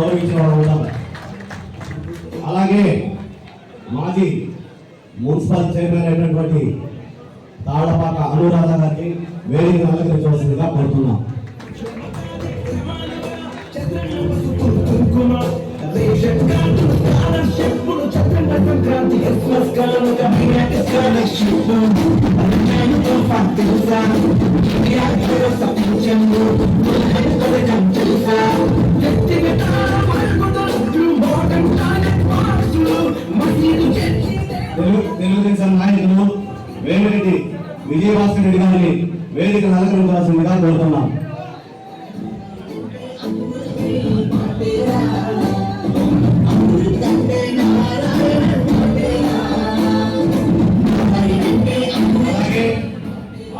గౌరవించిన వాళ్ళు అలాగే మాజీ మున్సిపల్ చైర్మన్ అయినటువంటి తాళపాక అనురాధ గారిని వేదిక అలంకరించవలసిందిగా కోరుతున్నాం. కుంకుమ తెలుగుదేశం నాయకులు వేమిరెడ్డి విజయభాస్కర్ రెడ్డి గారిని వేదిక అలంకరించవలసిందిగా కోరుతున్నాం.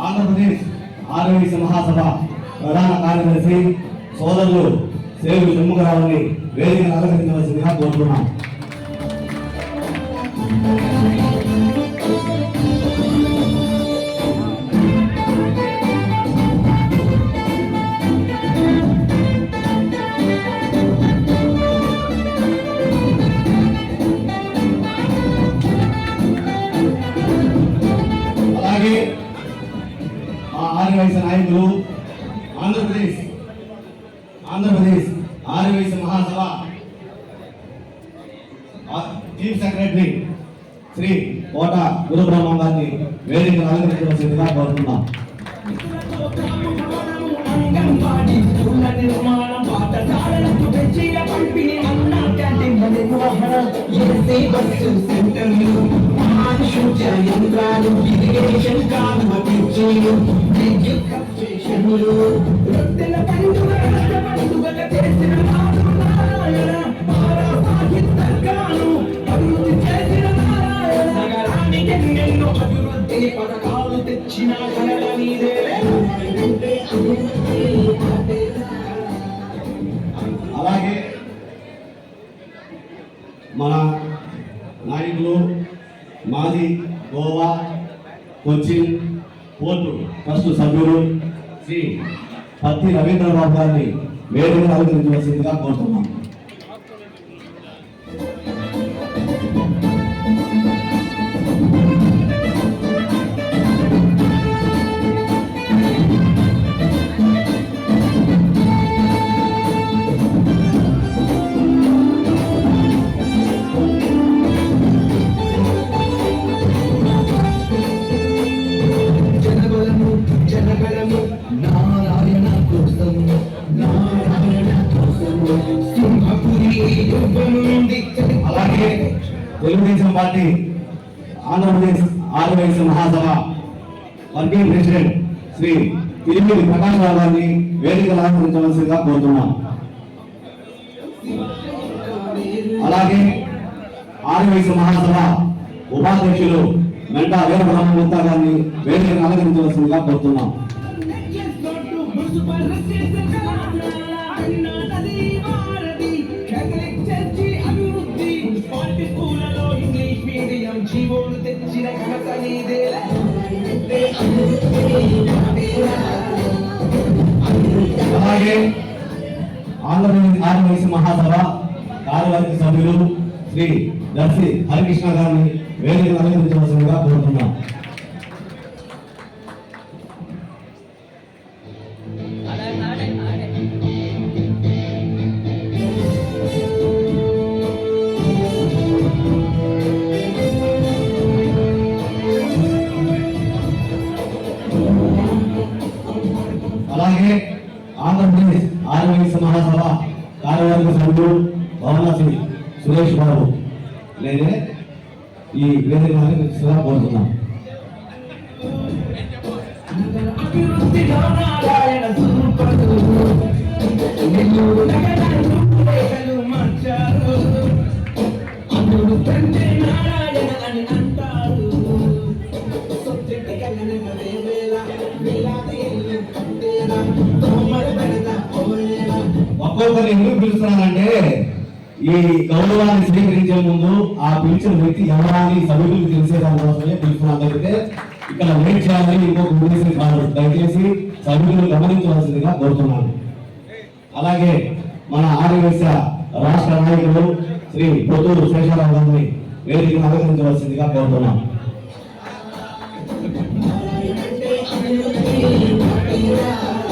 ఆంధ్రప్రదేశ్ ఆర్యవైశ్య మహాసభ ప్రధాన కార్యదర్శి సోదరులు సేవలు సేవి షణ్ముఖరావుని వేదికను అలంకరించవలసిందిగా కోరుతున్నాం. ఆర్యవైశ్య నాయకులు ఆంధ్రప్రదేశ్ ఆంధ్రప్రదేశ్ ఆర్యవైశ్య మహాసభ చీఫ్ సెక్రటరీ శ్రీ కోట గురుబ్రహ్మం గారిని వేదిక అలంకరించవలసిందిగా కోరుతున్నాం. అంగన్వాడీ ఎన్నెన్నో అభివృద్ధి పథకాలు తెచ్చిన కళ నీదే అలాగే మన నాయకులు మాజీ గోవా కొచ్చిన్ పోర్టు ట్రస్ట్ సభ్యులు శ్రీ పత్తి రవీంద్రబాబు గారిని వేదిక అలంకరించవలసిందిగా కోరుతున్నాం. Telugu Desam party Andhra Pradesh Adivasi Mahasabha working president Shri Tirumala Prakash Rao గారిని వేదిక అలంకరించవలసిందిగా కోరుతున్నాం. అలాగే ఆదివాసీ మహాసభ ఉపాధ్యక్షులు మెంటా వీర బ్రహ్మగుప్తా గారిని వేదిక అలంకరించవలసిందిగా కోరుతున్నాం. జీవోడు తెచ్చిన ఘనత నీదేలే అలాగే ఆంధ్రప్రదేశ్ ఆదివాసీ మహాసభ కార్యవర్గ సభ్యులు శ్రీ దర్శి హరికృష్ణ గారిని వేదిక అలంకరించవలసిందిగా కోరుతున్నాం. ఆంధ్రప్రదేశ్ మహాసభ కార్యవర్గ సభ్యులు భవనశ్రీ సురేష్ బాబు. నేనే ఈ వేదిక అలంకరించగా కోరుతున్నాం అంటారు. ఒకరిని ఎందుకు పిలుస్తున్నానంటే ఈ గౌరవాన్ని స్వీకరించే ముందు ఆ పిలిచిన వ్యక్తి ఎవరాని సభ్యులకు తెలిసేదాని కోసమే పిలుస్తున్నాను తప్పితే ఇక్కడ వెయిట్ చేయాలని ఇంకొక ఉద్దేశం కాదు దయచేసి సభ్యులు గమనించవలసిందిగా కోరుతున్నాను అలాగే మన ఆర్యవేశ రాష్ట్ర నాయకులు శ్రీ పొత్తూరు శేషారావు గారిని వేదికను అలంకరించవలసిందిగా కోరుతున్నాం Yeah.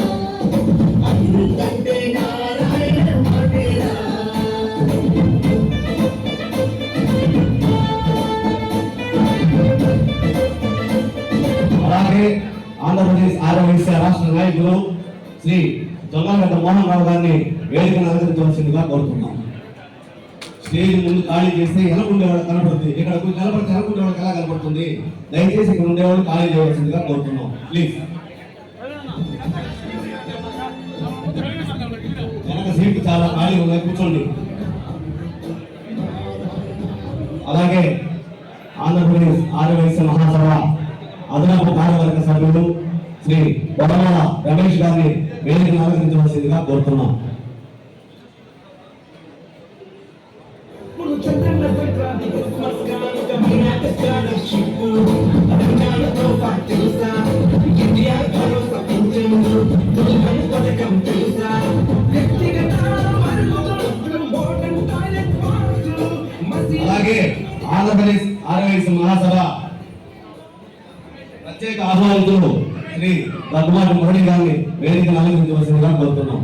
అలాగే ఆంధ్రప్రదేశ్ ఆరోగ్య రాష్ట్ర నాయకులు శ్రీ జొన్నగడ్డ మోహన్ రావు గారిని వేదికను అలంకరించవలసిందిగా కోరుతున్నాం. స్టేజ్ ముందు ఖాళీ చేస్తే వెనకుండేవాడు కనపడుతుంది. ఇక్కడ నిలబడితే వెనకుండేవాడు ఎలా కనపడుతుంది? దయచేసి ఇక్కడ వాళ్ళు ఖాళీ చేయవలసిందిగా కోరుతున్నాం. ప్లీజ్ వెనక సీట్లు చాలా ఖాళీ ఉన్నాయి కూర్చోండి. అలాగే ఆంధ్రప్రదేశ్ ఆరోగ్య మహాసభ అదనపు కార్యవర్గ సభ్యులు శ్రీ బొడమల రమేష్ గారిని వేదిక అలంకరించవలసిందిగా కోరుతున్నాం. అలాగే ఆంధ్రప్రదేశ్ ఆర్యవైశ్య మహాసభ ప్రత్యేక ఆహ్వానితులు శ్రీ రఘుమాటి మురళి గారిని వేదికను అలంకరించవలసిందిగా కోరుతున్నాం.